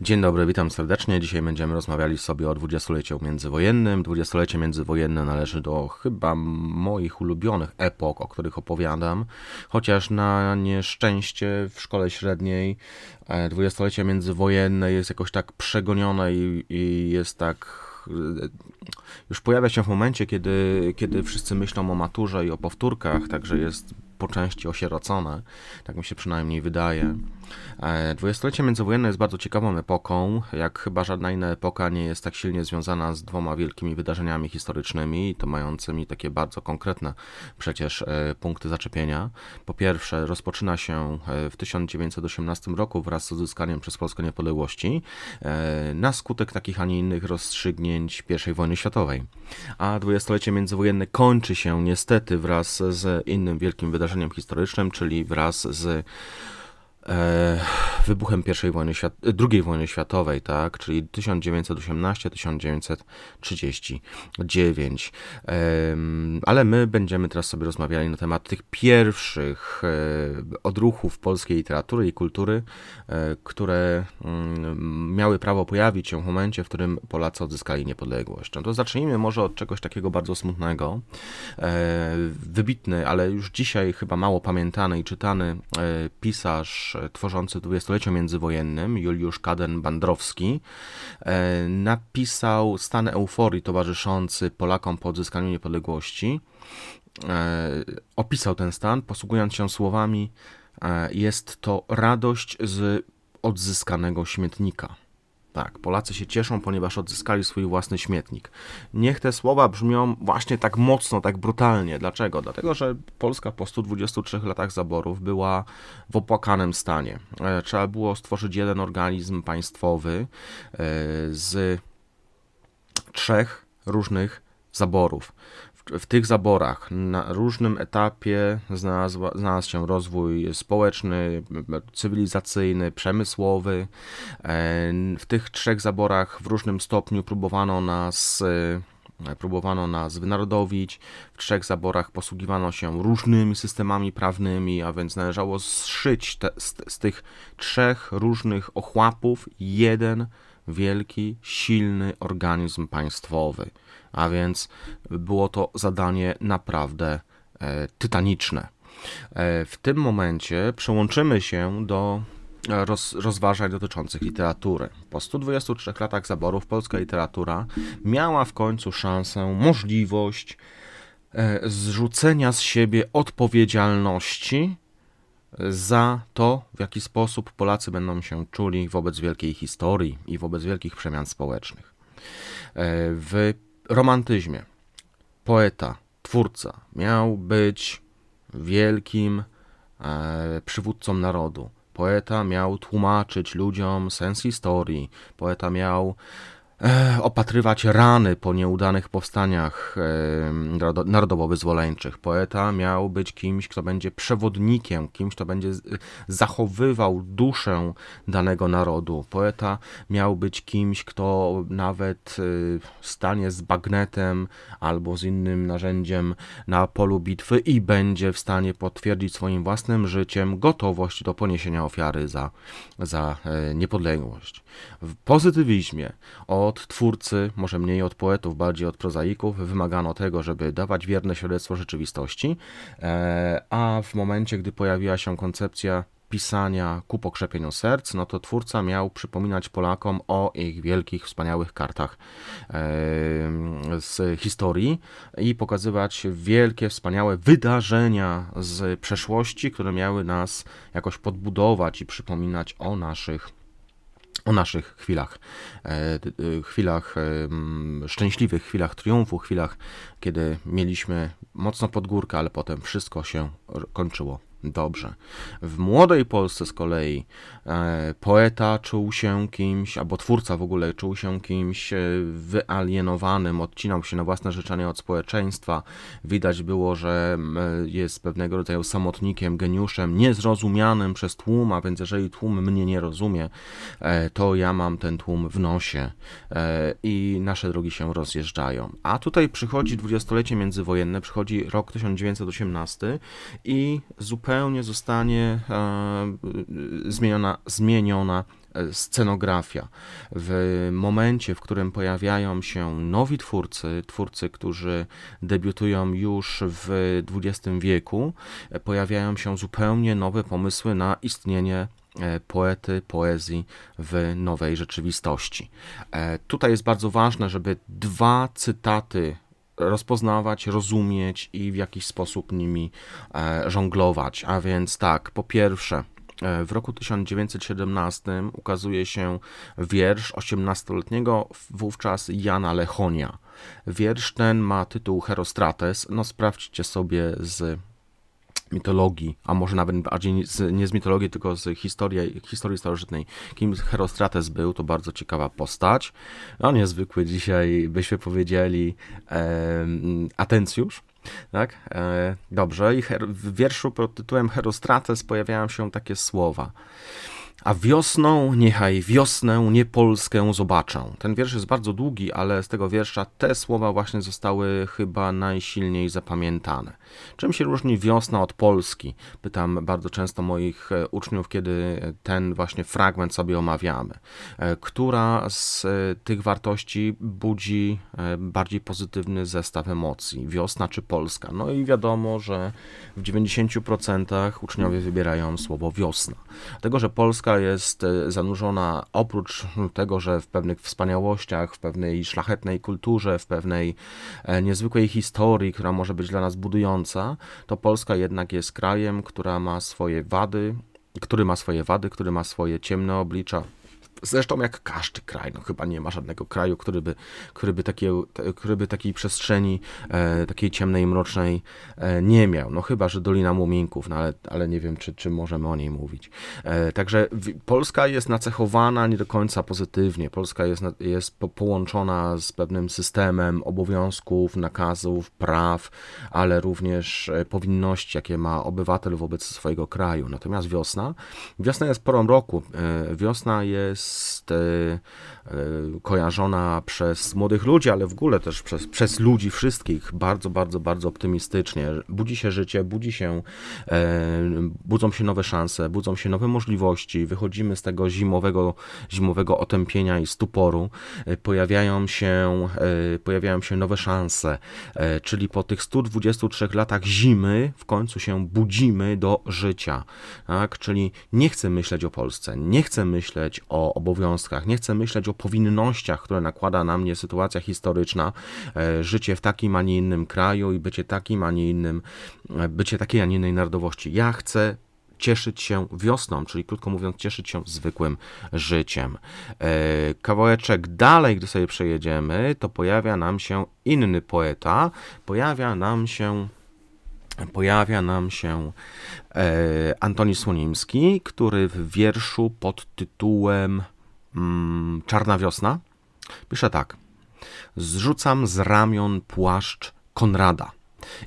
Dzień dobry, witam serdecznie. Dzisiaj będziemy rozmawiali sobie o dwudziestoleciu międzywojennym. Dwudziestolecie międzywojenne należy do chyba moich ulubionych epok, o których opowiadam, chociaż na nieszczęście w szkole średniej e, dwudziestolecie międzywojenne jest jakoś tak przegonione i, i jest tak e, już pojawia się w momencie, kiedy, kiedy wszyscy myślą o maturze i o powtórkach, także jest po części osierocone, tak mi się przynajmniej wydaje. E, dwudziestolecie międzywojenne jest bardzo ciekawą epoką, jak chyba żadna inna epoka nie jest tak silnie związana z dwoma wielkimi wydarzeniami historycznymi, to mającymi takie bardzo konkretne przecież e, punkty zaczepienia. Po pierwsze, rozpoczyna się e, w 1918 roku wraz z uzyskaniem przez Polskę niepodległości na skutek takich, a nie innych rozstrzygnięć I wojny światowej. A dwudziestolecie międzywojenne kończy się niestety wraz z innym wielkim wydarzeniem historycznym, czyli wraz z wybuchem I wojny II wojny światowej, tak, czyli 1918-1939. E, ale my będziemy teraz sobie rozmawiali na temat tych pierwszych e, odruchów polskiej literatury i kultury, e, które mm, miały prawo pojawić się w momencie, w którym Polacy odzyskali niepodległość. No to zacznijmy może od czegoś takiego bardzo smutnego. E, wybitny, ale już dzisiaj chyba mało pamiętany i czytany e, pisarz tworzący dwudziestolecie międzywojennym, Juliusz Kaden-Bandrowski, e, napisał stan euforii towarzyszący Polakom po odzyskaniu niepodległości. E, opisał ten stan, posługując się słowami: e, Jest to radość z odzyskanego śmietnika. Tak, Polacy się cieszą, ponieważ odzyskali swój własny śmietnik. Niech te słowa brzmią właśnie tak mocno, tak brutalnie. Dlaczego? Dlatego, że Polska po 123 latach zaborów była w opłakanym stanie. E, trzeba było stworzyć jeden organizm państwowy e, z trzech różnych zaborów w tych zaborach na różnym etapie znalazł, znalazł się rozwój społeczny, cywilizacyjny, przemysłowy. E, w tych trzech zaborach w różnym stopniu próbowano nas e, próbowano nas wynarodowić. W trzech zaborach posługiwano się różnymi systemami prawnymi, a więc należało zszyć te, z, z tych trzech różnych ochłapów jeden wielki, silny organizm państwowy a więc było to zadanie naprawdę e, tytaniczne. E, w tym momencie przełączymy się do roz, rozważań dotyczących literatury. Po 123 latach zaborów polska literatura miała w końcu szansę, możliwość e, zrzucenia z siebie odpowiedzialności za to, w jaki sposób Polacy będą się czuli wobec wielkiej historii i wobec wielkich przemian społecznych. W romantyzmie poeta, twórca miał być wielkim e, przywódcą narodu. Poeta miał tłumaczyć ludziom sens historii. Poeta miał opatrywać rany po nieudanych powstaniach e, narodowo-wyzwoleńczych. Poeta miał być kimś, kto będzie przewodnikiem, kimś, kto będzie zachowywał duszę danego narodu. Poeta miał być kimś, kto nawet y, stanie z bagnetem albo z innym narzędziem na polu bitwy i będzie w stanie potwierdzić swoim własnym życiem gotowość do poniesienia ofiary za, za e, niepodległość. W pozytywizmie o od twórcy, może mniej od poetów, bardziej od prozaików, wymagano tego, żeby dawać wierne świadectwo rzeczywistości, e, a w momencie, gdy pojawiła się koncepcja pisania ku pokrzepieniu serc, no to twórca miał przypominać Polakom o ich wielkich, wspaniałych kartach e, z historii i pokazywać wielkie, wspaniałe wydarzenia z przeszłości, które miały nas jakoś podbudować i przypominać o naszych o naszych chwilach, e, e, chwilach szczęśliwych, chwilach triumfu, chwilach, kiedy mieliśmy mocno pod górkę, ale potem wszystko się kończyło dobrze. W młodej Polsce z kolei e, poeta czuł się kimś, albo twórca w ogóle czuł się kimś e, wyalienowanym, odcinał się na własne życzenie od społeczeństwa. Widać było, że jest pewnego rodzaju samotnikiem, geniuszem, niezrozumianym przez tłum, a więc jeżeli tłum mnie nie rozumie, e, to ja mam ten tłum w nosie e, i nasze drogi się rozjeżdżają. A tutaj przychodzi dwudziestolecie międzywojenne, przychodzi rok 1918 i zupełnie zupełnie zostanie e, zmieniona, zmieniona e, scenografia. W momencie, w którym pojawiają się nowi twórcy, twórcy, którzy debiutują już w XX wieku, e, pojawiają się zupełnie nowe pomysły na istnienie poety, poezji w nowej rzeczywistości. Tutaj jest bardzo ważne, żeby dwa cytaty rozpoznawać, rozumieć i w jakiś sposób nimi żonglować. A więc tak, po pierwsze, E, w roku 1917 ukazuje się wiersz 18-letniego wówczas Jana Lechonia. Wiersz ten ma tytuł Herostrates. No sprawdźcie sobie z mitologii, a może nawet bardziej z, nie z mitologii, tylko z historii, historii starożytnej, kim Herostrates był, to bardzo ciekawa postać. No niezwykły dzisiaj, byśmy powiedzieli, e, Atencjusz. Tak? E, dobrze. I w wierszu pod tytułem Herostrates pojawiają się takie słowa. A wiosną niechaj wiosnę, nie Polskę zobaczę. Ten wiersz jest bardzo długi, ale z tego wiersza te słowa właśnie zostały chyba najsilniej zapamiętane. Czym się różni wiosna od Polski? Pytam bardzo często moich e, uczniów, kiedy ten właśnie fragment sobie omawiamy. E, która z e, tych wartości budzi bardziej pozytywny zestaw emocji? Wiosna czy Polska? No i wiadomo, że w 90% uczniowie wybierają słowo wiosna. Dlatego, że Polska Polska jest e, zanurzona oprócz tego, że w pewnych wspaniałościach, w pewnej szlachetnej kulturze, w pewnej e, niezwykłej historii, która może być dla nas budująca, to Polska jednak jest krajem, która ma swoje wady, który ma swoje wady, który ma swoje ciemne oblicza, Zresztą jak każdy kraj, no chyba nie ma żadnego kraju, który by, który by, takie, który by takiej przestrzeni, e, takiej ciemnej, mrocznej e, nie miał. No chyba, że Dolina Muminków, no ale, ale nie wiem, czy, czy możemy o niej mówić. E, także Polska jest nacechowana nie do końca pozytywnie. Polska jest, jest po, połączona z pewnym systemem obowiązków, nakazów, praw, ale również e, powinności, jakie ma obywatel wobec swojego kraju. Natomiast wiosna, wiosna jest porą roku. E, wiosna jest jest e, e, kojarzona przez młodych ludzi, ale w ogóle też przez, przez ludzi wszystkich bardzo, bardzo, bardzo optymistycznie. Budzi się życie, budzi się, e, budzą się nowe szanse, budzą się nowe możliwości, wychodzimy z tego zimowego, zimowego otępienia i stuporu, pojawiają się, pojawiają się nowe szanse, czyli po tych 123 latach zimy w końcu się budzimy do życia, tak? czyli nie chcę myśleć o Polsce, nie chcę myśleć o obowiązkach, nie chcę myśleć o powinnościach, które nakłada na mnie sytuacja historyczna, e, życie w takim, a nie innym kraju i bycie takim, a nie innym, e, bycie takiej, a nie innej narodowości. Ja chcę cieszyć się wiosną, czyli krótko mówiąc, cieszyć się zwykłym życiem. E, kawałeczek dalej, gdy sobie przejedziemy, to pojawia nam się inny poeta, pojawia nam się pojawia nam się e, Antoni Słonimski, który w wierszu pod tytułem mm, Czarna wiosna pisze tak. Zrzucam z ramion płaszcz Konrada.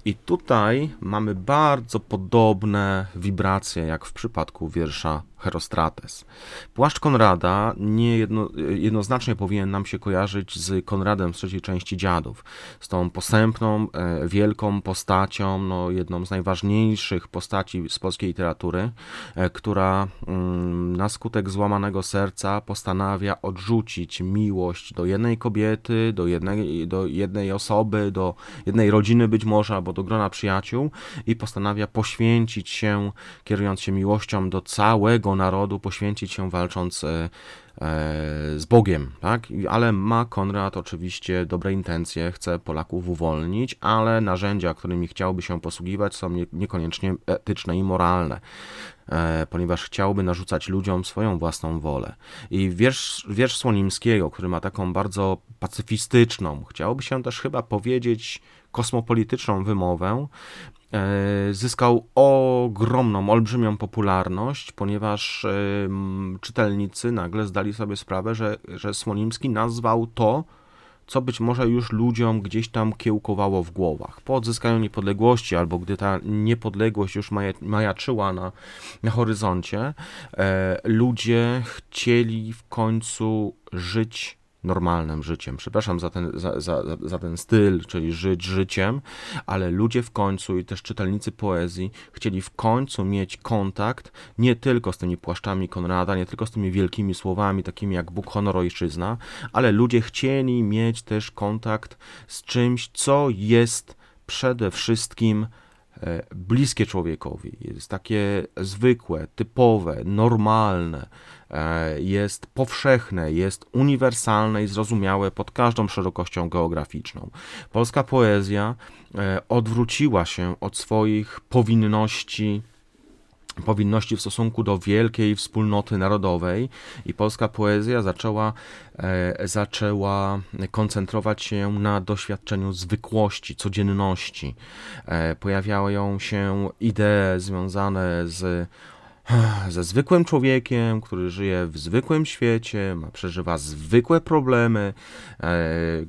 I tutaj mamy bardzo podobne wibracje jak w przypadku wiersza Herostrates. Płaszcz Konrada nie jedno, jednoznacznie powinien nam się kojarzyć z Konradem z trzeciej części Dziadów, z tą posępną, e, wielką postacią, no, jedną z najważniejszych postaci z polskiej literatury, e, która mm, na skutek złamanego serca postanawia odrzucić miłość do jednej kobiety, do jednej, do jednej osoby, do jednej rodziny być może, albo do grona przyjaciół i postanawia poświęcić się, kierując się miłością do całego narodu poświęcić się walcząc e, e, z Bogiem, tak? Ale ma Konrad oczywiście dobre intencje, chce Polaków uwolnić, ale narzędzia, którymi chciałby się posługiwać, są niekoniecznie etyczne i moralne, e, ponieważ chciałby narzucać ludziom swoją własną wolę. I wiersz, wiersz Słonimskiego, który ma taką bardzo pacyfistyczną, chciałoby się też chyba powiedzieć kosmopolityczną wymowę, zyskał ogromną, olbrzymią popularność, ponieważ e, czytelnicy nagle zdali sobie sprawę, że, że Słonimski nazwał to, co być może już ludziom gdzieś tam kiełkowało w głowach. Po odzyskaniu niepodległości, albo gdy ta niepodległość już majaczyła na, na horyzoncie, e, ludzie chcieli w końcu żyć normalnym życiem. Przepraszam za ten, za, za, za ten styl, czyli żyć życiem, ale ludzie w końcu i też czytelnicy poezji chcieli w końcu mieć kontakt nie tylko z tymi płaszczami Konrada, nie tylko z tymi wielkimi słowami, takimi jak Bóg, honor, ojczyzna, ale ludzie chcieli mieć też kontakt z czymś, co jest przede wszystkim bliskie człowiekowi, jest takie zwykłe, typowe, normalne, e, jest powszechne, jest uniwersalne i zrozumiałe pod każdą szerokością geograficzną. Polska poezja e, odwróciła się od swoich powinności powinności w stosunku do wielkiej wspólnoty narodowej i polska poezja zaczęła, e, zaczęła koncentrować się na doświadczeniu zwykłości, codzienności. E, pojawiają się idee związane z ze zwykłym człowiekiem, który żyje w zwykłym świecie, przeżywa zwykłe problemy, e,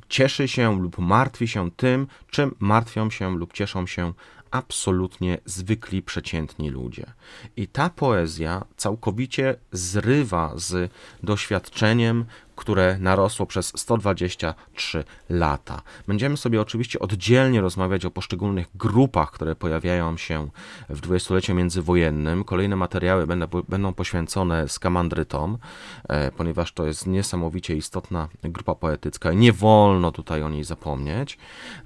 cieszy się lub martwi się tym, czym martwią się lub cieszą się absolutnie zwykli, przeciętni ludzie. I ta poezja całkowicie zrywa z doświadczeniem które narosło przez 123 lata. Będziemy sobie oczywiście oddzielnie rozmawiać o poszczególnych grupach, które pojawiają się w dwudziestoleciu międzywojennym. Kolejne materiały będą, będą poświęcone skamandrytom, e, ponieważ to jest niesamowicie istotna grupa poetycka i nie wolno tutaj o niej zapomnieć.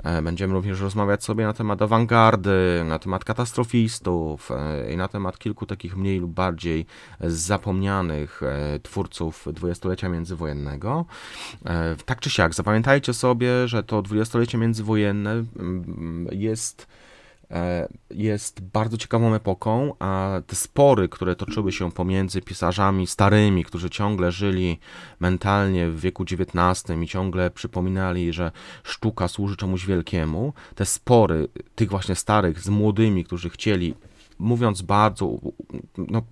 E, będziemy również rozmawiać sobie na temat awangardy, na temat katastrofistów e, i na temat kilku takich mniej lub bardziej zapomnianych twórców dwudziestolecia międzywojennego międzywojenne. Tak czy siak, zapamiętajcie sobie, że to dwudziestolecie międzywojenne mm, jest e, jest bardzo ciekawą epoką, a te spory, które toczyły się pomiędzy pisarzami starymi, którzy ciągle żyli mentalnie w wieku XIX i ciągle przypominali, że sztuka służy czemuś wielkiemu, te spory tych właśnie starych z młodymi, którzy chcieli, mówiąc bardzo, no,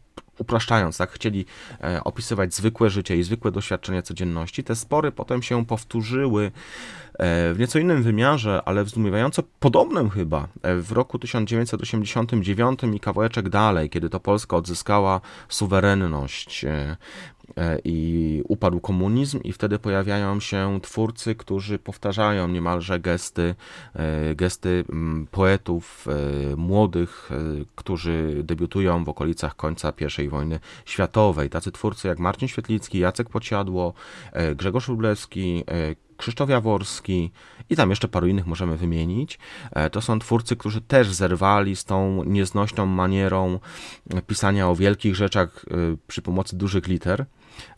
upraszczając, tak, chcieli e, opisywać zwykłe życie i zwykłe doświadczenia codzienności, te spory potem się powtórzyły e, w nieco innym wymiarze, ale w zdumiewająco podobnym chyba e, w roku 1989 i kawałeczek dalej, kiedy to Polska odzyskała suwerenność i upadł komunizm i wtedy pojawiają się twórcy, którzy powtarzają niemalże gesty, e, gesty mm, poetów e, młodych, którzy debiutują w okolicach końca I wojny światowej. Tacy twórcy jak Marcin Świetlicki, Jacek Pociadło, Grzegorz Rublewski, Krzysztof Jaworski i tam jeszcze paru innych możemy wymienić. To są twórcy, którzy też zerwali z tą nieznośną manierą pisania o wielkich rzeczach przy pomocy dużych liter.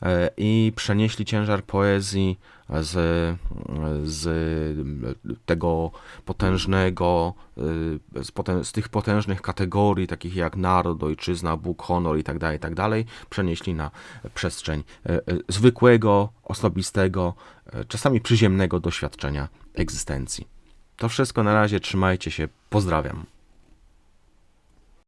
E, i przenieśli ciężar poezji z, z tego potężnego, e, z, poten, z, tych potężnych kategorii, takich jak naród, ojczyzna, Bóg, honor i tak dalej, i tak przenieśli na przestrzeń e, zwykłego, osobistego, czasami przyziemnego doświadczenia egzystencji. To wszystko na razie, trzymajcie się, pozdrawiam.